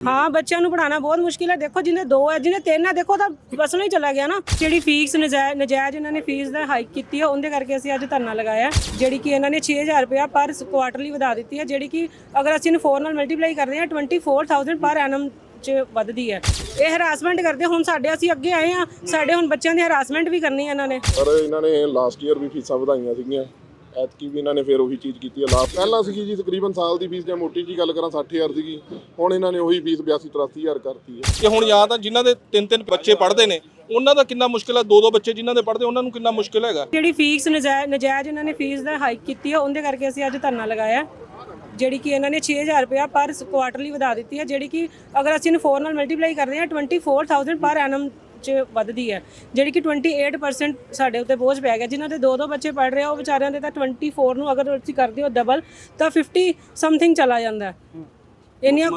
ਹਾਂ, ਬੱਚਿਆਂ ਨੂੰ ਪੜਾਉਣਾ ਬਹੁਤ ਮੁਸ਼ਕਿਲ ਹੈ। ਦੇਖੋ, ਜਿਹਨੇ ਦੋ ਹੈ, ਜਿਹਨੇ ਤਿੰਨ ਹੈ, ਦੇਖੋ ਤਾਂ ਬਸਣੋਂ ਹੀ ਚਲਾ ਗਿਆ ਨਾ। ਜਿਹੜੀ ਫੀਸ ਨਜਾਇਜ਼ ਨਜਾਇਜ਼ ਇਹਨਾਂ ਨੇ ਫੀਸ ਦਾ ਹਾਈਕ ਕੀਤੀ ਹੈ, ਉਹਦੇ ਕਰਕੇ ਅਸੀਂ ਅੱਜ ਧਰਨਾ ਲਗਾਇਆ ਜਿਹੜੀ ਕਿ ਇਹਨਾਂ ਨੇ 6000 ਰੁਪਇਆ ਪਰ ਕੁਆਟਰਲੀ ਵਧਾ ਦਿੱਤੀ ਹੈ। ਜਿਹੜੀ ਕਿ ਅਗਰ ਅਸੀਂ ਇਹਨੂੰ 4 ਨਾਲ ਮਲਟੀਪਲਾਈ ਕਰਦੇ ਹਾਂ 24000 ਪਰ ਐਨਮ ਚ ਵੱਧਦੀ ਹੈ। ਇਹ ਹਰਾਸਮੈਂਟ ਕਰਦੇ ਹੁਣ ਸਾਡੇ ਅਸੀਂ ਅੱਗੇ ਆਏ ਆ ਸਾਡੇ ਹੁਣ ਬੱਚਿਆਂ ਦੀ ਹਰਾਸਮੈਂਟ ਵੀ ਕਰਨੀ ਹੈ ਇਹਨਾਂ ਨੇ। ਪਰ ਇਹਨਾਂ ਨੇ ਲਾਸਟ ਈਅਰ ਵੀ ਫੀਸਾਂ ਵਧਾਈਆਂ ਸੀਗੀਆਂ। ਐਤਕੀ ਵੀ ਇਹਨਾਂ ਨੇ ਫਿਰ ਉਹੀ ਚੀਜ਼ ਕੀਤੀ ਹੈ ਲਾਸਟ ਪਹਿਲਾਂ ਸੀਗੀ ਜੀ ਤਕਰੀਬਨ ਸਾਲ ਦੀ ਫੀਸ ਜੇ ਮੋਟੀ ਜੀ ਗੱਲ ਕਰਾਂ 60000 ਸੀਗੀ। ਹੁਣ ਇਹਨਾਂ ਨੇ ਉਹੀ ਫੀਸ 82 83000 ਕਰਤੀ ਹੈ। ਕਿ ਹੁਣ ਜਾਂ ਤਾਂ ਜਿਨ੍ਹਾਂ ਦੇ ਤਿੰਨ ਤਿੰਨ ਬੱਚੇ ਪੜ੍ਹਦੇ ਨੇ ਉਹਨਾਂ ਦਾ ਕਿੰਨਾ ਮੁਸ਼ਕਿਲ ਹੈ ਦੋ ਦੋ ਬੱਚੇ ਜਿਨ੍ਹਾਂ ਦੇ ਪੜ੍ਹਦੇ ਉਹਨਾਂ ਨੂੰ ਕਿੰਨਾ ਮੁਸ਼ਕਿਲ ਹੈਗਾ? ਜਿਹੜੀ ਫੀਸ ਨਜਾਇਜ਼ ਨਜਾਇਜ਼ ਇਹਨਾਂ ਨੇ ਫੀਸ ਦਾ ਹਾਈਕ ਕੀਤੀ ਹੈ ਉਹਦੇ ਕਰਕੇ ਅਸੀਂ ਅੱਜ ਧਰਨਾ ਲਗਾਇਆ। ਜਿਹੜੀ ਕਿ ਇਹਨਾਂ ਨੇ 6000 ਰੁਪਇਆ ਪਰ ਕੁਆਟਰਲੀ ਵਧਾ ਦਿੱਤੀ ਹੈ ਜਿਹੜੀ ਕਿ ਅਗਰ ਅਸੀਂ ਇਹਨੂੰ 4 ਨਾਲ ਮਲਟੀਪਲਾਈ ਕਰਦੇ ਹਾਂ 24000 ਪਰ ਐਨਮ ਚ ਵੱਧਦੀ ਹੈ। ਜਿਹੜੀ ਕਿ 28% ਸਾਡੇ ਉੱਤੇ ਬੋਝ ਪੈ ਗਿਆ। ਜਿਨ੍ਹਾਂ ਦੇ ਦੋ ਦੋ ਬੱਚੇ ਪੜ ਰਹੇ ਆ ਉਹ ਵਿਚਾਰਿਆਂ ਦੇ ਤਾਂ 24 ਨੂੰ ਅਗਰ ਅਸੀਂ ਕਰਦੇ ਹੋ ਡਬਲ ਤਾਂ 50 ਸਮਥਿੰਗ ਚਲਾ ਜਾਂਦਾ ਹੈ। ਇੰਨੀਆਂ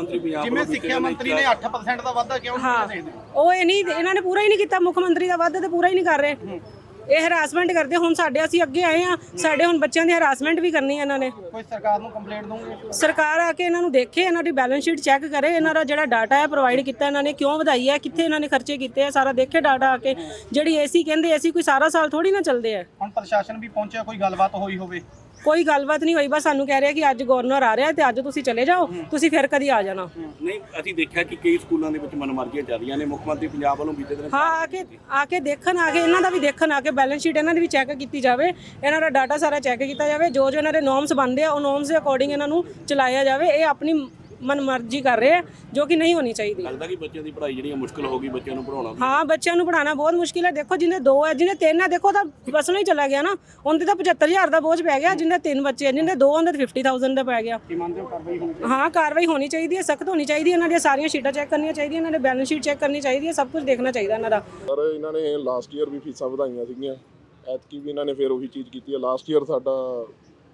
ਜਿਵੇਂ ਸਿੱਖਿਆ ਮੰਤਰੀ ਨੇ 8% ਦਾ ਵਾਧਾ ਕਿਉਂ ਹਾਂ। ਕੀਤਾ? ਉਹ ਇਹ ਨਹੀਂ ਇਹਨਾਂ ਨੇ ਪੂਰਾ ਹੀ ਨਹੀਂ ਕੀਤਾ। ਮੁੱਖ ਮੰਤਰੀ ਦਾ ਵਾਅਦਾ ਤੇ ਪੂਰਾ ਹੀ ਨਹੀਂ ਕਰ ਰਹੇ। ਇਹ ਹਰਾਸਮੈਂਟ ਕਰਦੇ ਹੁਣ ਸਾਡੇ ਅਸੀਂ ਅੱਗੇ ਆਏ ਆ ਸਾਡੇ ਹੁਣ ਬੱਚਿਆਂ ਦੀ ਹਰਾਸਮੈਂਟ ਵੀ ਕਰਨੀ ਹੈ ਇਹਨਾਂ ਨੇ। ਕੋਈ ਸਰਕਾਰ ਨੂੰ ਕੰਪਲੇਂਟ ਦੋਗੇ ਸਰਕਾਰ ਆ ਕੇ ਇਹਨਾਂ ਨੂੰ ਦੇਖੇ ਇਹਨਾਂ ਦੀ ਬੈਲੈਂਸ ਸ਼ੀਟ ਚੈੱਕ ਕਰੇ ਇਹਨਾਂ ਦਾ ਜਿਹੜਾ ਡਾਟਾ ਹੈ ਪ੍ਰੋਵਾਈਡ ਕੀਤਾ ਇਹਨਾਂ ਨੇ ਕਿਉਂ ਵਧਾਈ ਹੈ ਕਿੱਥੇ ਇਹਨਾਂ ਨੇ ਖਰਚੇ ਕੀਤੇ ਆ ਸਾਰਾ ਦੇਖੇ ਡਾਟਾ ਆ ਕੇ। ਜਿਹੜੀ ਏਸੀ ਕਹਿੰਦੇ ਏਸੀ ਕੋਈ ਸਾਰਾ ਸਾਲ ਥੋੜੀ ਨਾ ਚੱਲਦੇ ਆ। ਹੁਣ ਪ੍ਰਸ਼ਾਸਨ ਵੀ ਪਹੁੰਚਿਆ ਕੋਈ ਗੱਲਬਾਤ ਹੋਈ ਹੋਵੇ? ਕੋਈ ਗੱਲਬਾਤ ਨਹੀਂ ਹੋਈ ਬਸ ਸਾਨੂੰ ਕਹਿ ਰਿਹਾ ਕਿ ਅੱਜ ਗਵਰਨਰ ਆ ਰਿਹਾ ਤੇ ਅੱਜ ਤੁਸੀਂ ਚਲੇ ਜਾਓ ਤੁਸੀਂ ਫਿਰ ਕਦੀ ਆ ਜਾਣਾ। ਨਹੀਂ ਅਸੀਂ ਦੇਖਿਆ ਕਿ ਕਈ ਸਕੂਲਾਂ ਦੇ ਵਿੱਚ ਮਨਮਰਜ਼ੀਆਂ ਚੱਲ ਰਹੀਆਂ ਨੇ ਮੁੱਖ ਮੰਤਰੀ ਪੰਜਾਬ ਵੱਲੋਂ ਬੀਤੇ ਦਿਨ ਹਾਂ ਆ ਕੇ ਆ ਕੇ ਦੇਖਣ ਆ ਕੇ ਇਹਨਾਂ ਦਾ ਵੀ ਦੇਖਣ ਆ ਕੇ ਬੈਲੈਂਸ ਸ਼ੀਟ ਇਹਨਾਂ ਦੀ ਵੀ ਚੈੱਕ ਕੀਤੀ ਜਾਵੇ ਇਹਨਾਂ ਦਾ ਡਾਟਾ ਸਾਰਾ ਚੈੱਕ ਕੀਤਾ ਜਾਵੇ ਜੋ ਜੋ ਇਹਨਾਂ ਦੇ ਨੋਰਮਸ ਬਣਦੇ ਆ ਉਹ ਨੋਰਮਸ ਦੇ ਅਕੋਰਡਿੰਗ ਇਹਨਾਂ ਨੂੰ ਚਲਾਇਆ ਜਾਵੇ ਇਹ ਆਪਣੀ ਮਨਮਰਜ਼ੀ ਕਰ ਰਹੇ ਆ ਜੋ ਕਿ ਨਹੀਂ ਹੋਣੀ ਚਾਹੀਦੀ। ਲੱਗਦਾ ਕਿ ਬੱਚਿਆਂ ਦੀ ਪੜ੍ਹਾਈ ਜਿਹੜੀ ਮੁਸ਼ਕਲ ਹੋ ਗਈ ਬੱਚਿਆਂ ਨੂੰ ਪੜਾਉਣਾ ਹਾਂ ਬੱਚਿਆਂ ਨੂੰ ਪੜਾਉਣਾ ਬਹੁਤ ਮੁਸ਼ਕਿਲ ਹੈ ਦੇਖੋ ਜਿਹਨੇ ਦੋ ਹੈ ਜਿਹਨੇ ਤਿੰਨ ਹੈ ਦੇਖੋ ਤਾਂ ਬਸਣੋਂ ਹੀ ਚਲਾ ਗਿਆ ਨਾ। ਉਹਦੇ ਤਾਂ 75000 ਦਾ ਬੋਝ ਪੈ ਗਿਆ ਜਿਹਨੇ ਤਿੰਨ ਬੱਚੇ ਜਿਹਨੇ ਦੋ ਉਹਦੇ 50000 ਦਾ ਪੈ ਗਿਆ। ਕੀ ਮੰਨਦੇ ਹੋ ਕਾਰਵਾਈ ਹੋਣੀ ਹਾਂ ਕਾਰਵਾਈ ਹੋਣੀ ਚਾਹੀਦੀ ਹੈ ਸਖਤ ਹੋਣੀ ਚਾਹੀਦੀ ਹੈ ਇਹਨਾਂ ਦੀਆਂ ਸਾਰੀਆਂ ਸ਼ੀਟਾਂ ਚੈੱਕ ਕਰਨੀਆਂ ਚਾਹੀਦੀਆਂ ਇਹਨਾਂ ਦੇ ਬੈਲੈਂਸ ਸ਼ੀਟ ਚੈੱਕ ਕਰਨੀ ਚਾਹੀਦੀ ਹੈ ਸਭ ਕੁਝ ਦੇਖਣਾ ਚਾਹੀਦਾ ਇਹਨਾਂ ਦਾ। ਪਰ ਇਹਨਾਂ ਨੇ ਲਾਸਟ ਈਅਰ ਵੀ ਫੀਸਾਂ ਵਧਾਈਆਂ ਸੀਗੀਆਂ। ਐਤਕੀ ਵੀ ਇਹਨਾਂ ਨੇ ਫਿਰ ਉਹੀ ਚੀਜ਼ ਕੀਤੀ ਹੈ ਲਾਸਟ ਈਅਰ ਸਾਡਾ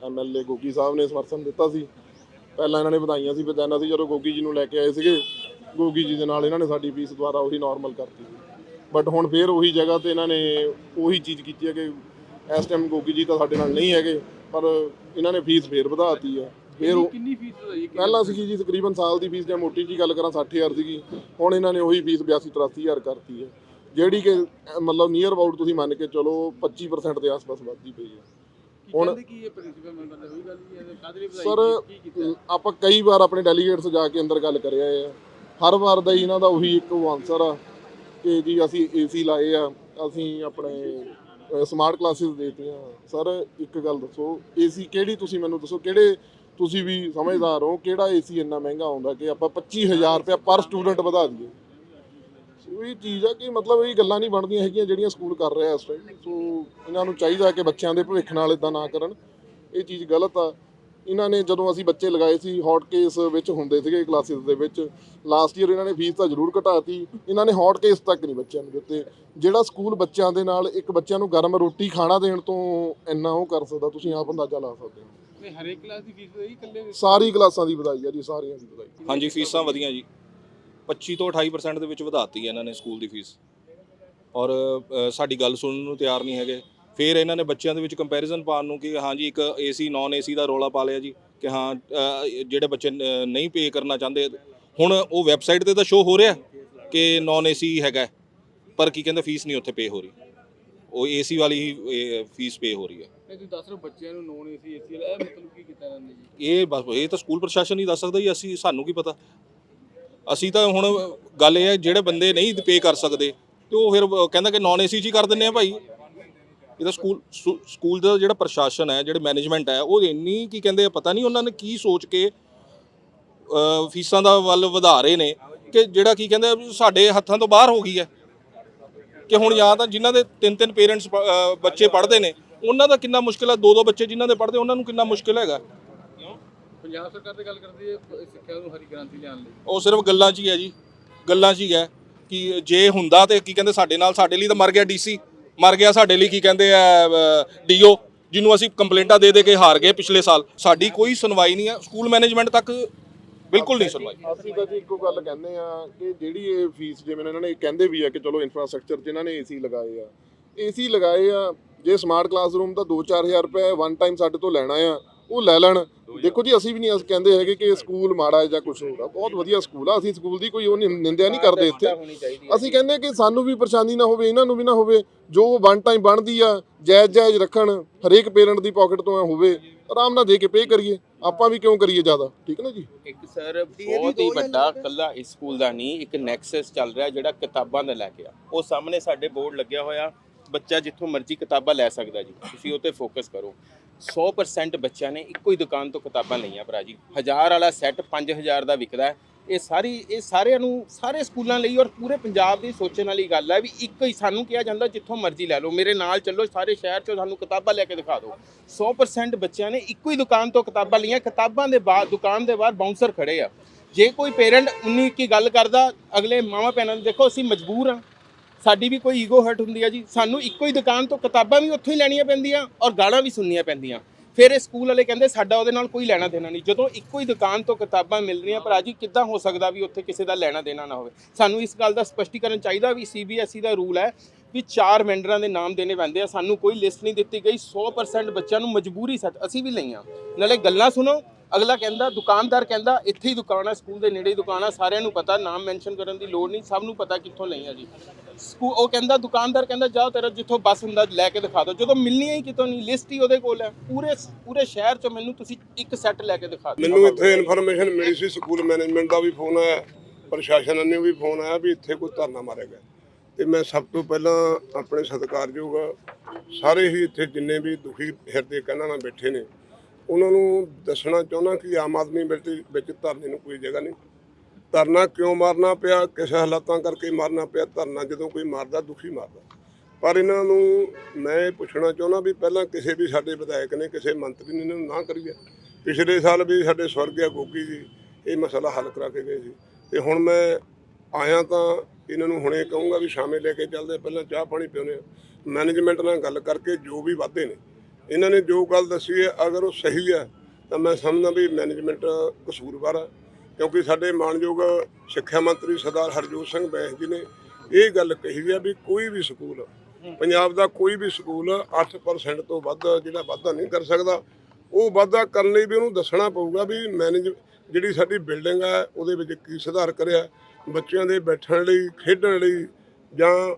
ਐਮਐਲਏ ਗੋਗੀ ਸਾਹਿਬ ਨੇ ਸਮਰਥਨ ਦਿੱਤਾ ਸੀ। ਪਹਿਲਾਂ ਇਹਨਾਂ ਨੇ ਵਧਾਈਆਂ ਸੀ ਫਿਰ ਅਸੀਂ ਜਦੋਂ ਗੋਗੀ ਜੀ ਨੂੰ ਲੈ ਕੇ ਆਏ ਸੀਗੇ ਗੋਗੀ ਜੀ ਦੇ ਨਾਲ ਇਹਨਾਂ ਨੇ ਸਾਡੀ ਫੀਸ ਦੁਆਰਾ ਉਹੀ ਨਾਰਮਲ ਕਰਤੀ ਬਟ ਹੁਣ ਫਿਰ ਉਹੀ ਜਗ੍ਹਾ ਤੇ ਇਹਨਾਂ ਨੇ ਉਹੀ ਚੀਜ਼ ਕੀਤੀ ਹੈ ਕਿ ਇਸ ਟਾਈਮ ਗੋਗੀ ਜੀ ਤਾਂ ਸਾਡੇ ਨਾਲ ਨਹੀਂ ਹੈਗੇ ਪਰ ਇਹਨਾਂ ਨੇ ਫੀਸ ਫੇਰ ਵਧਾਤੀ ਹੈ। ਫੇਰ ਉਹ ਕਿੰਨੀ ਫੀਸ ਹੋਈ ਪਹਿਲਾਂ ਸੀਗੀ ਜੀ ਤਕਰੀਬਨ ਸਾਲ ਦੀ ਫੀਸ ਜੇ ਮੋਟੀ ਜੀ ਗੱਲ ਕਰਾਂ 60000 ਸੀਗੀ। ਹੁਣ ਇਹਨਾਂ ਨੇ ਉਹੀ ਫੀਸ 82 83000 ਕਰਤੀ ਹੈ। ਜਿਹੜੀ ਕਿ ਮਤਲਬ ਨੀਅਰ ਅਬਾਊਟ ਤੁਸੀਂ ਮੰਨ ਕੇ ਚਲੋ 25% ਦੇ ਆਸ-ਪਾਸ ਵੱਧਦੀ ਪਈ ਹੈ। ਹੁਣ ਕੀ ਇਹ ਪ੍ਰਿੰਸੀਪਲ ਮੈਂਬਰ ਨੇ? ਉਹੀ ਗੱਲ ਹੀ ਹੈ ਕਾਹਦੇ ਲਈ ਸਰ ਆਪਾਂ ਕਈ ਵਾਰ ਆਪਣੇ ਡੈਲੀਗੇਟਸ ਜਾ ਕੇ ਅੰਦਰ ਗੱਲ ਕਰਿਆ ਆ। ਹਰ ਵਾਰ ਦਾ ਹੀ ਇਹਨਾਂ ਦਾ ਉਹੀ ਇੱਕ ਆਨਸਰ ਆ ਕਿ ਜੀ ਅਸੀਂ ਏਸੀ ਲਾਏ ਆ ਅਸੀਂ ਆਪਣੇ ਸਮਾਰਟ ਕਲਾਸਿਸ ਦੇਤੀਆਂ। ਸਰ ਇੱਕ ਗੱਲ ਦੱਸੋ ਏਸੀ ਕਿਹੜੀ ਤੁਸੀਂ ਮੈਨੂੰ ਦੱਸੋ ਕਿਹੜੇ ਤੁਸੀਂ ਵੀ ਸਮਝਦਾਰ ਹੋ ਕਿਹੜਾ ਏਸੀ ਇੰਨਾ ਮਹਿੰਗਾ ਆਉਂਦਾ ਕਿ ਆਪਾਂ 25000 ਰੁਪਏ ਪਰ ਸਟੂਡੈਂਟ ਵਧਾ ਦਈਏ? ਇਹ ਚੀਜ਼ ਆ ਕਿ ਮਤਲਬ ਇਹ ਗੱਲਾਂ ਨਹੀਂ ਬਣਦੀਆਂ ਹੈਗੀਆਂ ਜਿਹੜੀਆਂ ਸਕੂਲ ਕਰ ਰਿਹਾ ਇਸ ਟਾਈਮ ਸੋ ਇਹਨਾਂ ਨੂੰ ਚਾਹੀਦਾ ਕਿ ਬੱਚਿਆਂ ਦੇ ਭਵਿੱਖ ਨਾਲ ਇਦਾਂ ਨਾ ਕਰਨ। ਇਹ ਚੀਜ਼ ਗਲਤ ਆ। ਇਹਨਾਂ ਨੇ ਜਦੋਂ ਅਸੀਂ ਬੱਚੇ ਲਗਾਏ ਸੀ ਹੌਟ ਕੇਸ ਵਿੱਚ ਹੁੰਦੇ ਸੀਗੇ ਕਲਾਸਿਸ ਦੇ ਵਿੱਚ ਲਾਸਟ ਈਅਰ ਇਹਨਾਂ ਨੇ ਫੀਸ ਤਾਂ ਜ਼ਰੂਰ ਘਟਾਤੀ। ਇਹਨਾਂ ਨੇ ਹੌਟ ਕੇਸ ਤੱਕ ਨਹੀਂ ਬੱਚਿਆਂ ਨੂੰ ਦਿੱਤੇ। ਜਿਹੜਾ ਸਕੂਲ ਬੱਚਿਆਂ ਦੇ ਨਾਲ ਇੱਕ ਬੱਚਿਆਂ ਨੂੰ ਗਰਮ ਰੋਟੀ ਖਾਣਾ ਦੇਣ ਤੋਂ ਇੰਨਾ ਉਹ ਕਰ ਸਕਦਾ ਤੁਸੀਂ ਆਪ ਅੰਦਾਜ਼ਾ ਲਾ ਸਕਦੇ ਹੋ। ਨਹੀਂ ਹਰੇਕ ਕਲਾਸ ਦੀ ਫੀਸ ਹੋਈ ਇਕੱਲੇ ਸਾਰੀ ਕਲਾਸਾਂ ਦੀ ਵਧਾਈ ਆ ਜੀ ਸਾਰੀਆਂ ਦੀ ਵਧਾਈ। ਹਾਂਜੀ ਫੀਸਾਂ ਵਧੀਆਂ ਜੀ। 25 ਤੋਂ 28% ਦੇ ਵਿੱਚ ਵਧਾਤੀ ਇਹਨਾਂ ਨੇ ਸਕੂਲ ਦੀ ਫੀਸ। ਔਰ ਅ, ਸਾਡੀ ਗੱਲ ਸੁਣਨ ਨੂੰ ਤਿਆਰ ਨਹੀਂ ਹੈਗੇ। ਫਿਰ ਇਹਨਾਂ ਨੇ ਬੱਚਿਆਂ ਦੇ ਵਿੱਚ ਕੰਪੈਰੀਜ਼ਨ ਪਾਉਣ ਨੂੰ ਕਿ ਹਾਂਜੀ ਇੱਕ ਏਸੀ ਨਾਨ ਏਸੀ ਦਾ ਰੋਲਾ ਪਾ ਲਿਆ ਜੀ ਕਿ ਹਾਂ ਅ, ਜਿਹੜੇ ਬੱਚੇ ਨ- ਨਹੀਂ ਪੇ ਕਰਨਾ ਚਾਹੁੰਦੇ। ਹੁਣ ਉਹ ਵੈਬਸਾਈਟ ਤੇ ਤਾਂ ਸ਼ੋ ਹੋ ਰਿਹਾ ਕਿ ਨਾਨ ਏਸੀ ਹੈਗਾ। ਹੈ, ਪਰ ਕੀ ਕਹਿੰਦੇ ਫੀਸ ਨਹੀਂ ਉੱਥੇ ਪੇ ਹੋ ਰਹੀ। ਉਹ ਏਸੀ ਵਾਲੀ ਹੀ ਫੀਸ ਪੇ ਹੋ ਰਹੀ ਹੈ। ਨਹੀਂ ਤੁਸੀਂ ਦੱਸ ਰਹੇ ਹੋ ਬੱਚਿਆਂ ਨੂੰ ਨੋਨ ਏਸੀ ਏਸੀ ਇਹ ਮਤਲਬ ਕੀ ਕੀਤਾ ਇਹਨਾਂ ਨੇ ਜੀ? ਇਹ ਬਸ ਇਹ ਤਾਂ ਸਕੂਲ ਪ੍ਰਸ਼ਾਸਨ ਹੀ ਦੱਸ ਸਕਦਾ ਜੀ ਅਸੀਂ ਸਾਨੂੰ ਕੀ ਪਤਾ। ਅਸੀਂ ਤਾਂ ਹੁਣ ਗੱਲ ਇਹ ਹੈ, ਜਿਹੜੇ ਬੰਦੇ ਨਹੀਂ ਪੇ ਕਰ ਸਕਦੇ, ਤੇ ਉਹ ਫਿਰ ਕਹਿੰਦਾ ਕਿ ਨਾਨ ਏਸੀ ਚ ਹੀ ਕਰ ਦਿੰਨੇ ਆ ਭਾਈ। ਇਹਦਾ ਸਕੂਲ, ਸਕੂ- ਸਕੂਲ ਦਾ ਜਿਹੜਾ ਪ੍ਰਸ਼ਾਸਨ ਹੈ, ਜਿਹੜੇ ਮੈਨੇਜਮੈਂਟ ਹੈ, ਉਹ ਇੰਨੀ ਕੀ ਕਹਿੰਦੇ ਆ, ਪਤਾ ਨਹੀਂ ਉਹਨਾਂ ਨੇ ਕੀ ਸੋਚ ਕੇ ਫੀਸਾਂ ਦਾ ਵੱਲ ਵਧਾ ਰਹੇ ਨੇ, ਕਿ ਜਿਹੜਾ ਕੀ ਕਹਿੰਦੇ ਸਾਡੇ ਹੱਥਾਂ ਤੋਂ ਬਾਹਰ ਹੋ ਗਈ ਹੈ। ਕਿ ਹੁਣ ਜਾਂ ਤਾਂ ਜਿਨ੍ਹਾਂ ਦੇ ਤਿੰਨ ਤਿੰਨ ਪੇਰੈਂਟਸ ਬੱਚੇ ਪੜ੍ਹਦੇ ਨੇ, ਉਹਨਾਂ ਦਾ ਕਿੰਨਾ ਮੁਸ਼ਕਿਲ ਹੈ ਦੋ ਦੋ ਬੱਚੇ ਜਿਨ੍ਹਾਂ ਦੇ ਪੜ੍ਹਦੇ, ਉਹਨਾਂ ਨੂੰ ਕਿੰਨਾ ਮੁਸ਼ਕਿਲ ਹੈਗਾ। ਪੰਜਾਬ ਸਰਕਾਰ ਤੇ ਗੱਲ ਕਰਦੀ ਹੈ ਸਿੱਖਿਆ ਨੂੰ ਹਰੀ ਕ੍ਰਾਂਤੀ ਲਿਆਉਣ ਲਈ? ਉਹ ਸਿਰਫ ਗੱਲਾਂ 'ਚ ਹੀ ਹੈ ਜੀ। ਗੱਲਾਂ 'ਚ ਹੀ ਹੈ ਕਿ ਜੇ ਹੁੰਦਾ ਤੇ ਕੀ ਕਹਿੰਦੇ ਸਾਡੇ ਨਾਲ ਸਾਡੇ ਲਈ ਤਾਂ ਮਰ ਗਿਆ ਡੀਸੀ। ਮਰ ਗਿਆ ਸਾਡੇ ਲਈ ਕੀ ਕਹਿੰਦੇ ਆ ਡੀਓ ਜਿਹਨੂੰ ਅਸੀਂ ਕੰਪਲੇਂਟਾਂ ਦੇ ਦੇ ਕੇ ਹਾਰ ਗਏ ਪਿਛਲੇ ਸਾਲ। ਸਾਡੀ ਕੋਈ ਸੁਣਵਾਈ ਨਹੀਂ ਹੈ। ਸਕੂਲ ਮੈਨੇਜਮੈਂਟ ਤੱਕ ਬਿਲਕੁਲ ਨਹੀਂ ਸੁਣਵਾਈ। ਅਸੀਂ ਤਾਂ ਜੀ ਇੱਕੋ ਗੱਲ ਕਹਿੰਦੇ ਆ ਕਿ ਜਿਹੜੀ ਇਹ ਫੀਸ ਜਿਵੇਂ ਇਹਨਾਂ ਨੇ ਕਹਿੰਦੇ ਵੀ ਆ ਕਿ ਚਲੋ ਇਨਫਰਾਸਟ੍ਰਕਚਰ ਜਿਨ੍ਹਾਂ ਨੇ ਏਸੀ ਲਗਾਏ ਆ। ਏਸੀ ਲਗਾਏ ਆ। ਜੇ ਸਮਾਰਟ ਕਲਾਸਰੂਮ ਤਾਂ 2-4000 ਰੁਪਏ ਵਨ ਟਾਈਮ ਸਾਡੇ ਤੋਂ ਲੈਣਾ ਆ। ਉਹ ਲੈ ਲੈਣ। ਦੇਖੋ ਜੀ ਅਸੀਂ ਵੀ ਨਹੀਂ ਅਸ ਕਹਿੰਦੇ ਹੈਗੇ ਕਿ ਸਕੂਲ ਮਾੜਾ ਹੈ ਜਾਂ ਕੁਝ ਹੋਊਗਾ ਬਹੁਤ ਵਧੀਆ ਸਕੂਲ ਆ। ਅਸੀਂ ਸਕੂਲ ਦੀ ਕੋਈ ਉਹ ਨਹੀਂ ਨਿੰਦਿਆ ਨਹੀਂ ਕਰਦੇ ਇੱਥੇ। ਅਸੀਂ ਕਹਿੰਦੇ ਕਿ ਸਾਨੂੰ ਵੀ ਪਰੇਸ਼ਾਨੀ ਨਾ ਹੋਵੇ ਇਹਨਾਂ ਨੂੰ ਵੀ ਨਾ ਹੋਵੇ। ਜੋ ਵਨ ਟਾਈਮ ਬਣਦੀ ਆ ਜਾਇਜ਼ ਜਾਇਜ਼ ਰੱਖਣ ਹਰੇਕ ਪੇਰੈਂਟ ਦੀ ਪਾਕਟ ਤੋਂ ਹੋਵੇ ਆਰਾਮ ਨਾਲ ਦੇ ਕੇ ਪੇ ਕਰੀਏ। ਆਪਾਂ ਵੀ ਕਿਉਂ ਕਰੀਏ ਜ਼ਿਆਦਾ? ਠੀਕ ਨਾ ਜੀ? ਇੱਕ ਸਰ ਬਹੁਤ ਹੀ ਵੱਡਾ ਕੱਲਾ ਇਸ ਸਕੂਲ ਦਾ ਨਹੀਂ ਇੱਕ ਨੈਕਸਸ ਚੱਲ ਰਿਹਾ ਜਿਹੜਾ ਕਿਤਾਬਾਂ ਦਾ ਲੈ ਕੇ ਆ। ਉਹ ਸਾਹਮਣੇ ਸਾਡੇ ਬੋਰਡ ਲੱਗਿਆ ਹੋਇਆ। ਬੱਚਾ ਜਿੱਥੋਂ ਮਰਜ਼ੀ ਕਿਤਾਬਾਂ ਲੈ ਸਕਦਾ ਜੀ। ਤੁਸੀਂ ਉਹ ਤੇ ਫੋਕਸ ਕਰੋ। 100% ਬੱਚਿਆਂ ਨੇ ਇੱਕੋ ਹੀ ਦੁਕਾਨ ਤੋਂ ਕਿਤਾਬਾਂ ਲਈਆਂ ਭਰਾ ਜੀ। 1000 ਵਾਲਾ ਸੈੱਟ 5000 ਦਾ ਵਿਕਦਾ ਇਹ ਸਾਰੀ, ਇਹ ਸਾਰਿਆਂ ਨੂੰ, ਸਾਰੇ ਸਕੂਲਾਂ ਲਈ ਔਰ ਪੂਰੇ ਪੰਜਾਬ ਦੀ ਸੋਚਣ ਵਾਲੀ ਗੱਲ ਹੈ ਵੀ ਇੱਕ ਹੀ ਸਾਨੂੰ ਕਿਹਾ ਜਾਂਦਾ ਜਿੱਥੋਂ ਮਰਜ਼ੀ ਲੈ ਲਓ। ਮੇਰੇ ਨਾਲ ਚੱਲੋ, ਸਾਰੇ ਸ਼ਹਿਰ 'ਚੋਂ ਸਾਨੂੰ ਕਿਤਾਬਾਂ ਲੈ ਕੇ ਦਿਖਾ ਦਿਓ। 100% ਬੱਚਿਆਂ ਨੇ ਇੱਕੋ ਹੀ ਦੁਕਾਨ ਤੋਂ ਕਿਤਾਬਾਂ ਲਈਆਂ। ਕਿਤਾਬਾਂ ਦੇ ਬਾਅਦ, ਦੁਕਾਨ ਦੇ ਬਾਹਰ ਬਾਉਂਸਰ ਖੜੇ ਆ। ਜੇ ਕੋਈ ਪੇਰੈਂਟ 19 ਕੀ ਗੱਲ ਕਰਦਾ, ਅਗਲੇ ਮਾਵਾ ਭੈਣਾਂ ਨੂੰ ਦੇਖੋ, ਅਸੀਂ ਮਜਬੂਰ ਆ ਸਾਡੀ ਵੀ ਕੋਈ ਈਗੋ ਹਰਟ ਹੁੰਦੀ ਆ ਜੀ। ਸਾਨੂੰ ਇੱਕੋ ਹੀ ਦੁਕਾਨ ਤੋਂ ਕਿਤਾਬਾਂ ਵੀ ਉੱਥੋਂ ਹੀ ਲੈਣੀਆਂ ਪੈਂਦੀਆਂ ਔਰ ਗਾਲਾਂ ਵੀ ਸੁਣਨੀਆਂ ਪੈਂਦੀਆਂ। ਫਿਰ ਇਹ ਸਕੂਲ ਵਾਲੇ ਕਹਿੰਦੇ, ਸਾਡਾ ਉਹਦੇ ਨਾਲ ਕੋਈ ਲੈਣਾ ਦੇਣਾ ਨਹੀਂ। ਜਦੋਂ ਇੱਕੋ ਹੀ ਦੁਕਾਨ ਤੋਂ ਕਿਤਾਬਾਂ ਮਿਲ ਰਹੀਆਂ, ਭਰਾ ਜੀ, ਕਿੱਦਾਂ ਹੋ ਸਕਦਾ ਵੀ ਉੱਥੇ ਕਿਸੇ ਦਾ ਲੈਣਾ ਦੇਣਾ ਨਾ ਹੋਵੇ? ਸਾਨੂੰ ਇਸ ਗੱਲ ਦਾ ਸਪਸ਼ਟੀਕਰਨ ਚਾਹੀਦਾ ਵੀ ਸੀਬੀਐਸਈ ਦਾ ਰੂਲ ਹੈ ਵੀ ਚਾਰ ਵੈਂਡਰਾਂ ਦੇ ਨਾਮ ਦੇਣੇ ਪੈਂਦੇ ਆ। ਸਾਨੂੰ ਕੋਈ ਲਿਸਟ ਨਹੀਂ ਦਿੱਤੀ ਗਈ। 100% ਬੱਚਿਆਂ ਨੂੰ ਮਜਬੂਰੀ ਸੱਟ ਅਸੀਂ ਵੀ ਲਈਆਂ। ਨਾਲੇ ਗੱਲਾਂ ਸੁਣੋ ਅਗਲਾ ਕਹਿੰਦਾ, ਦੁਕਾਨਦਾਰ ਕਹਿੰਦਾ, ਇੱਥੇ ਹੀ ਦੁਕਾਨ ਹੈ ਸਕੂਲ ਦੇ ਨੇੜੇ ਹੀ ਦੁਕਾਨ ਆ, ਸਾਰਿਆਂ ਨੂੰ ਪਤਾ, ਨਾਮ ਮੈਂਸ਼ਨ ਕਰਨ ਦੀ ਲੋੜ ਨਹੀਂ, ਸਭ ਨੂੰ ਪਤਾ ਕਿੱਥੋਂ ਲਈਆਂ ਜੀ। ਸਕੂ, ਉਹ ਕਹਿੰਦਾ, ਦੁਕਾਨਦਾਰ ਕਹਿੰਦਾ, ਜਾ ਤੇਰਾ ਜਿੱਥੋਂ ਬੱਸ ਹੁੰਦਾ, ਲੈ ਕੇ ਦਿਖਾ ਦਿਓ ਜਦੋਂ ਮਿਲਣੀ ਹੀ ਕਿਤੋਂ ਨਹੀਂ ਲਿਸਟ ਹੀ ਉਹਦੇ ਕੋਲ ਹੈ ਪੂਰੇ ਪੂਰੇ ਸ਼ਹਿਰ 'ਚ ਮੈਨੂੰ ਤੁਸੀਂ ਇੱਕ ਸੈੱਟ ਲੈ ਕੇ ਦਿਖਾ ਦਿਓ। ਮੈਨੂੰ ਇੱਥੇ ਇਨਫੋਰਮੇਸ਼ਨ ਮਿਲੀ ਸੀ, ਸਕੂਲ ਮੈਨੇਜਮੈਂਟ ਦਾ ਵੀ ਫੋਨ ਆਇਆ, ਪ੍ਰਸ਼ਾਸਨ ਨੇ ਵੀ ਫੋਨ ਆਇਆ ਵੀ ਇੱਥੇ ਕੋਈ ਧਰਨਾ ਮਾਰਿਆ ਗਿਆ। ਤੇ ਮੈਂ ਸਭ ਤੋਂ ਪਹਿਲਾਂ ਆਪਣੇ ਸਤਿਕਾਰਯੋਗ ਸਾਰੇ ਹੀ ਇੱਥੇ ਜਿੰਨੇ ਵੀ ਦੁਖੀ ਹਿਰਦੇ ਕਹਿੰਦਾ ਨਾ ਬੈਠੇ ਨੇ ਉਹਨਾਂ ਨੂੰ ਦੱਸਣਾ ਚਾਹੁੰਦਾ ਕਿ ਆਮ ਆਦਮੀ ਪਾਰਟੀ ਵਿੱਚ ਧਰਨੇ ਨੂੰ ਕੋਈ ਜਗ੍ਹਾ ਨਹੀਂ। ਧਰਨਾ ਕਿਉਂ ਮਾਰਨਾ ਪਿਆ? ਕਿਸ ਹਾਲਾਤਾਂ ਕਰਕੇ ਮਾਰਨਾ ਪਿਆ? ਧਰਨਾ ਜਦੋਂ ਕੋਈ ਮਾਰਦਾ, ਦੁਖੀ ਮਾਰਦਾ। ਪਰ ਇਹਨਾਂ ਨੂੰ ਮੈਂ ਇਹ ਪੁੱਛਣਾ ਚਾਹੁੰਦਾ ਵੀ ਪਹਿਲਾਂ ਕਿਸੇ ਵੀ ਸਾਡੇ ਵਿਧਾਇਕ ਨੇ, ਕਿਸੇ ਮੰਤਰੀ ਨੇ ਇਹਨਾਂ ਨੂੰ ਨਾ ਕਰੀਏ। ਪਿਛਲੇ ਸਾਲ ਵੀ ਸਾਡੇ ਸਵਰਗਿਆ ਗੋਗੀ ਜੀ, ਇਹ ਮਸਲਾ ਹੱਲ ਕਰਾ ਕੇ ਗਏ ਸੀ। ਤੇ ਹੁਣ ਮੈਂ ਆਇਆ ਤਾਂ ਇਹਨਾਂ ਨੂੰ ਹੁਣੇ ਕਹੂੰਗਾ ਵੀ ਸ਼ਾਮੇ ਲੈ ਕੇ ਚੱਲਦੇ ਪਹਿਲਾਂ ਚਾਹ ਪਾਣੀ ਪਿਉਨੇ ਆ। ਮੈਨੇਜਮੈਂਟ ਨਾਲ ਗੱਲ ਕਰਕੇ ਜੋ ਵੀ ਵਾਧੇ ਨੇ ਇਹਨਾਂ ਨੇ ਜੋ ਗੱਲ ਦੱਸੀ ਹੈ, ਅਗਰ ਉਹ ਸਹੀ ਹੈ, ਤਾਂ ਮੈਂ ਸਮਝਦਾ ਵੀ ਮੈਨੇਜਮੈਂਟ ਕਸੂਰਵਾਰ ਹੈ ਕਿਉਂਕਿ ਸਾਡੇ ਮਾਨਯੋਗ ਸਿੱਖਿਆ ਮੰਤਰੀ ਸਰਦਾਰ ਹਰਜੋਤ ਸਿੰਘ ਬੈਂਸ ਜੀ ਨੇ ਇਹ ਗੱਲ ਕਹੀ ਹੈ ਵੀ ਕੋਈ ਵੀ ਸਕੂਲ, ਪੰਜਾਬ ਦਾ ਕੋਈ ਵੀ ਸਕੂਲ 8% ਤੋਂ ਵੱਧ ਜਿਹੜਾ ਵਾਧਾ ਨਹੀਂ ਕਰ ਸਕਦਾ, ਉਹ ਵਾਧਾ ਕਰਨ ਲਈ ਵੀ ਉਹਨੂੰ ਦੱਸਣਾ ਪਊਗਾ ਵੀ ਮੈਨੇਜ ਜਿਹੜੀ ਸਾਡੀ ਬਿਲਡਿੰਗ ਹੈ, ਉਹਦੇ ਵਿੱਚ ਕੀ ਸੁਧਾਰ ਕਰਿਆ, ਬੱਚਿਆਂ ਦੇ ਬੈਠਣ ਲਈ, ਖੇਡਣ ਲਈ, ਜਾਂ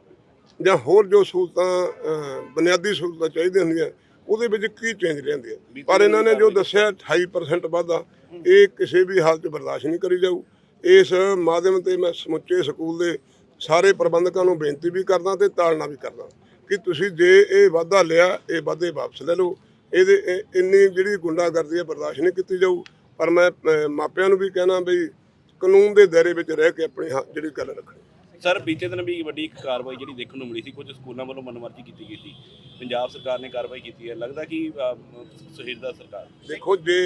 ਜਾਂ ਹੋਰ ਜੋ ਸਹੂਲਤਾਂ ਬੁਨਿਆਦੀ ਸਹੂਲਤਾਂ ਚਾਹੀਦੀਆਂ ਹੁੰਦੀਆਂ ਉਹਦੇ ਵਿੱਚ ਕੀ ਚੇਂਜ ਲਿਆਂਦੇ ਆ ਪਰ ਇਹਨਾਂ ਨੇ ਜੋ ਦੱਸਿਆ 28% ਵਾਧਾ ਇਹ ਕਿਸੇ ਵੀ ਹਾਲਤ ਬਰਦਾਸ਼ਤ ਨਹੀਂ ਕਰੀ ਜਾਊ। ਇਸ ਮਾਧਿਅਮ ਤੇ ਮੈਂ ਸਮੁੱਚੇ ਸਕੂਲ ਦੇ ਸਾਰੇ ਪ੍ਰਬੰਧਕਾਂ ਨੂੰ ਬੇਨਤੀ ਵੀ ਕਰਦਾ ਤੇ ਤਾੜਨਾ ਵੀ ਕਰਦਾ ਕਿ ਤੁਸੀਂ ਜੇ ਇਹ ਵਾਧਾ ਲਿਆ ਇਹ ਵਾਧੇ ਵਾਪਸ ਲੈ ਲਓ। ਇਹਦੇ ਇਹ- ਇੰਨੀ ਜਿਹੜੀ ਗੁੰਡਾਗਰਦੀ ਹੈ ਬਰਦਾਸ਼ਤ ਨਹੀਂ ਕੀਤੀ ਜਾਊ। ਪਰ ਮੈਂ ਮਾਪਿਆਂ ਨੂੰ ਵੀ ਕਹਿਣਾ ਵੀ ਕਾਨੂੰਨ ਦੇ ਦਾਇਰੇ ਵਿੱਚ ਰਹਿ ਕੇ ਆਪਣੀ ਜਿਹੜੀ ਗੱਲ ਰੱਖਣੀ। ਸਰ, ਬੀਤੇ ਦਿਨ ਵੀ ਵੱਡੀ ਇੱਕ ਕਾਰਵਾਈ ਜਿਹੜੀ ਦੇਖਣ ਨੂੰ ਮਿਲੀ ਸੀ, ਕੁਝ ਸਕੂਲਾਂ ਵੱਲੋਂ ਮਨਮਰਜ਼ੀ ਕੀਤੀ ਗਈ ਸੀ। ਪੰਜਾਬ ਸਰਕਾਰ ਨੇ ਕਾਰਵਾਈ ਕੀਤੀ ਹੈ। ਲੱਗਦਾ ਕਿ ਸੁਹਿਰਦਾ ਸਰਕਾਰ। ਦੇਖੋ, ਜੇ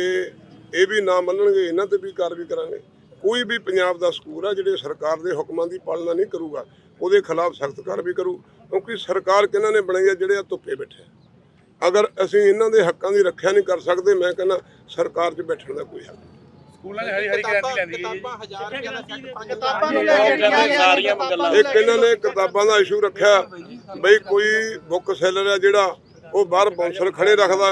ਇਹ ਵੀ ਨਾ ਮੰਨਣਗੇ, ਇਹਨਾਂ ਤੇ ਵੀ ਕਾਰਵਾਈ ਕਰਾਂਗੇ। ਕੋਈ ਵੀ ਪੰਜਾਬ ਦਾ ਸਕੂਲ ਆ, ਜਿਹੜੇ ਸਰਕਾਰ ਦੇ ਹੁਕਮਾਂ ਦੀ ਪਾਲਣਾ ਨਹੀਂ ਕਰੂਗਾ, ਉਹਦੇ ਖਿਲਾਫ ਸਖਤ ਕਾਰਵਾਈ ਕਰੂ, ਕਿਉਂਕਿ ਸਰਕਾਰ ਕਿਹਨਾਂ ਨੇ ਬਣਾਈ ਹੈ ਜਿਹੜੇ ਆ ਧੁੱਪੇ ਬੈਠੇ ਅਗਰ ਅਸੀਂ ਇਹਨਾਂ ਦੇ ਹੱਕਾਂ ਦੀ ਰੱਖਿਆ ਨਹੀਂ ਕਰ ਸਕਦੇ, ਮੈਂ ਕਹਿੰਦਾ ਸਰਕਾਰ 'ਚ ਬੈਠਣ ਦਾ ਕੋਈ ਹੱਕ ਨਹੀਂ। ਸਕੂਲਾਂ ਨੇ ਹਰੀ ਹਰੀ ਗਾਰੰਟੀ ਲੈਂਦੀ ਹੈ ਜੀ। ਕਿਤਾਬਾਂ ਨੂੰ ਲੈ ਕੇ ਸਾਰੀਆਂ ਗੱਲਾਂ ਇੱਕ ਇਹਨਾਂ ਨੇ ਕਿਤਾਬਾਂ ਦਾ ਇਸ਼ੂ ਰੱਖਿਆ ਬਈ ਕੋਈ ਬੁੱਕ ਸੈਲਰ ਆ ਜਿਹੜਾ ਉਹ ਬਾਹਰ ਬਾਉਂਸਰ ਖੜੇ ਰੱਖਦਾ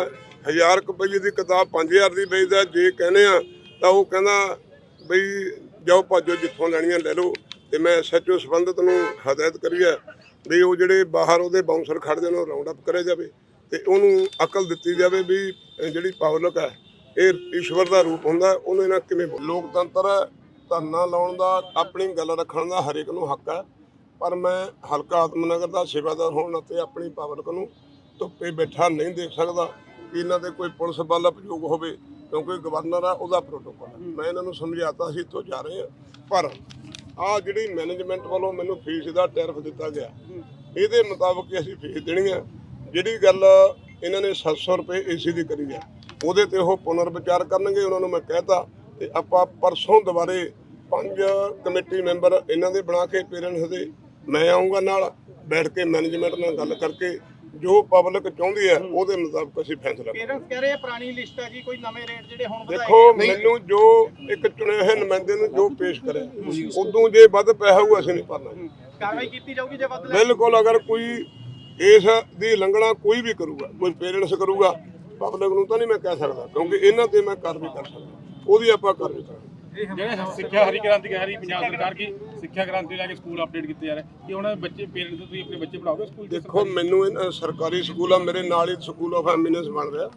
1000 ਰੁਪਏ ਦੀ ਕਿਤਾਬ 5000 ਦੀ ਵੇਚਦਾ ਜੇ ਕਹਿੰਦੇ ਆ ਤਾਂ ਉਹ ਕਹਿੰਦਾ ਬਈ ਜਾਓ ਭਾਜੋ ਜਿੱਥੋਂ ਲੈਣੀਆਂ ਲੈ ਲਓ ਤੇ ਮੈਂ ਐਸਐਚਓ ਸੰਬੰਧਤ ਨੂੰ ਹਦਾਇਤ ਕਰੀ ਹੈ ਵੀ ਉਹ ਜਿਹੜੇ ਬਾਹਰ ਉਹਦੇ ਬਾਉਂਸਰ ਖੜਦੇ ਨੇ ਉਹ ਰਾਉਂਡ ਅਪ ਕਰਿਆ ਜਾਵੇ ਤੇ ਉਹਨੂੰ ਅਕਲ ਦਿੱਤੀ ਜਾਵੇ ਵੀ ਜਿਹੜੀ ਪਬਲਿਕ ਹੈ ਇਹ ਈਸ਼ਵਰ ਦਾ ਰੂਪ ਹੁੰਦਾ, ਉਹਨੂੰ ਇਹਨਾਂ ਕਿਵੇਂ ਲੋਕਤੰਤਰ ਧਰਨਾ ਲਾਉਣ ਦਾ, ਆਪਣੀ ਗੱਲ ਰੱਖਣ ਦਾ ਹਰੇਕ ਨੂੰ ਹੱਕ ਹੈ। ਪਰ ਮੈਂ ਹਲਕਾ ਆਤਮਨਗਰ ਦਾ ਸੇਵਾਦਾਰ ਹੋਣ ਅਤੇ ਆਪਣੀ ਪਬਲਿਕ ਨੂੰ ਧੁੱਪੇ ਬੈਠਾ ਨਹੀਂ ਦੇਖ ਸਕਦਾ ਕਿ ਇਹਨਾਂ ਦੇ ਕੋਈ ਪੁਲਿਸ ਬਲ ਉਪਯੋਗ ਹੋਵੇ, ਕਿਉਂਕਿ ਗਵਰਨਰ ਆ, ਉਹਦਾ ਪ੍ਰੋਟੋਕੋਲ ਹੈ। ਮੈਂ ਇਹਨਾਂ ਨੂੰ ਸਮਝਾਤਾ ਸੀ, ਇੱਥੋਂ ਜਾ ਰਹੇ ਆ ਪਰ ਆ ਜਿਹੜੀ ਮੈਨੇਜਮੈਂਟ ਵੱਲੋਂ ਮੈਨੂੰ ਫੀਸ ਦਾ ਟੈਰਫ ਦਿੱਤਾ ਗਿਆ, ਇਹਦੇ ਮੁਤਾਬਕ ਅਸੀਂ ਫੀਸ ਦੇਣੀ ਆ ਜਿਹੜੀ ਗੱਲ ਇਹਨਾਂ ਨੇ 700 ਰੁਪਏ ਏਸੀ ਦੀ ਕਰੀ ਆ ਉਹਦੇ ਤੇ ਉਹ ਪੁਨਰ ਵਿਚਾਰ ਕਰਨਗੇ ਉਹਨਾਂ ਨੂੰ ਮੈਂ ਕਹਿਤਾ ਤੇ ਆਪਾਂ ਪਰਸੋਂ ਦੁਬਾਰੇ ਪੰਜ ਕਮੇਟੀ ਮੈਂਬਰ ਇਹਨਾਂ ਦੇ ਬਣਾ ਕੇ ਪੇਰੈਂਟਸ ਦੇ ਮੈਂ ਆਉਂਗਾ ਨਾਲ ਬੈਠ ਕੇ ਮੈਨੇਜਮੈਂਟ ਨਾਲ ਗੱਲ ਕਰਕੇ ਜੋ ਪਬਲਿਕ ਚਾਹੁੰਦੀ ਹੈ ਉਹਦੇ ਮੁਤਾਬਕ ਅਸੀਂ ਫੈਸਲਾ ਕਰਾਂਗੇ। ਪੇਰੈਂਟਸ ਕਹਿ ਰਹੇ ਆ ਪੁਰਾਣੀ ਲਿਸਟ ਆ ਜੀ ਕੋਈ ਨਵੇਂ ਰੇਟ ਜਿਹੜੇ ਹੁਣ ਵਧਾਏ ਦੇਖੋ ਮੈਨੂੰ ਜੋ ਇੱਕ ਚੁਣੇ ਹੋਏ ਨੁਮਾਇੰਦੇ ਨੂੰ ਜੋ ਪੇਸ਼ ਕਰਿਆ ਉਦੋਂ ਜੇ ਵੱਧ ਪੈਸਾ ਹੋਊ ਅਸੀਂ ਨਹੀਂ ਭਰਨਾ ਕਾਰਵਾਈ ਕੀਤੀ ਜਾਊਗੀ ਜੇ ਵੱਧ ਬਿਲਕੁਲ ਅਗਰ ਕੋਈ ਇਸ ਦੀ ਲੰਘਣਾ ਕੋਈ ਵੀ ਕਰੂਗਾ ਕੋਈ ਪੇਰੈਂਟਸ ਕਰੂਗਾ ਪਬਲਿਕ ਨੂੰ ਤਾਂ ਨਹੀਂ ਮੈਂ ਕਹਿ ਸਕਦਾ ਕਿਉਂਕਿ ਇਹਨਾਂ ਤੇ ਮੈਂ ਕਾਰਵਾਈ ਕਰ ਸਕਦਾ। ਉਹਦੀ ਆਪਾਂ ਕਾਰਵਾਈ ਕਰਾਂਗੇ। ਜਿਹੜੇ ਸਿੱਖਿਆ ਹਰੀ ਕ੍ਰਾਂਤੀ ਕਹਿ ਰਹੀ ਪੰਜਾਬ ਸਰਕਾਰ ਕੀ ਸਿੱਖਿਆ ਕ੍ਰਾਂਤੀ ਲੈ ਕੇ ਸਕੂਲ ਅਪਡੇਟ ਕੀਤੇ ਜਾ ਰਹੇ ਕਿ ਦੇ ਬੱਚੇ ਪੇਰੈਂਟਸ ਤੁਸੀਂ ਆਪਣੇ ਬੱਚੇ ਪੜਾਓਗੇ ਸਕੂਲ ਦੇਖੋ ਮੈਨੂੰ ਇਹਨਾਂ ਸਰਕਾਰੀ ਸਕੂਲ ਆ ਮੇਰੇ ਨਾਲ ਹੀ ਸਕੂਲ ਆਫ ਐਮਿਨੈਂਸ ਬਣ ਰਿਹਾ।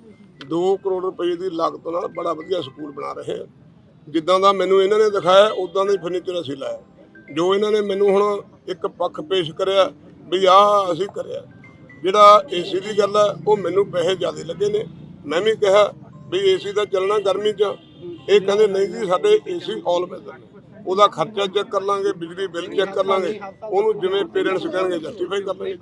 2 ਕਰੋੜ ਰੁਪਏ ਦੀ ਲਾਗਤ ਨਾਲ ਬੜਾ ਵਧੀਆ ਸਕੂਲ ਬਣਾ ਰਹੇ ਆ। ਜਿੱਦਾਂ ਦਾ ਮੈਨੂੰ ਇਹਨਾਂ ਨੇ ਦਿਖਾਇਆ ਉਦਾਂ ਦਾ ਹੀ ਫਰਨੀਚਰ ਅਸੀਂ ਲਾਇਆ। ਜੋ ਇਹਨਾਂ ਨੇ ਮੈਨੂੰ ਹੁਣ ਇੱਕ ਪੱਖ ਪੇਸ਼ ਕਰਿਆ ਵੀ ਆਹ ਅਸੀਂ ਕਰਿਆ। ਜਿਹੜਾ ਏਸੀ ਦੀ ਗੱਲ ਹੈ ਉਹ ਮੈਨੂੰ ਪੈਸੇ ਜ਼ਿਆਦਾ ਲੱਗੇ ਨੇ। ਮੈਂ ਵੀ ਕਿਹਾ ਵੀ ਏਸੀ ਦਾ ਚੱਲਣਾ ਗਰਮੀ 'ਚ। ਇਹ ਕਹਿੰਦੇ, ਨਹੀਂ ਜੀ, ਸਾਡੇ ਏਸੀ ਆਲ ਵੈਦਰ ਨੇ ਉਹਦਾ ਖਰਚਾ ਚੈੱਕ ਕਰ ਲਾਂਗੇ, ਬਿਜਲੀ ਬਿੱਲ ਚੈੱਕ ਕਰ ਲਾਂਗੇ। ਉਹਨੂੰ ਜਿਵੇਂ ਪੇਰੈਂਟਸ ਕਹਿਣਗੇ ਜਸਟੀਫਾਈ ਕਰ ਲਾਂਗੇ।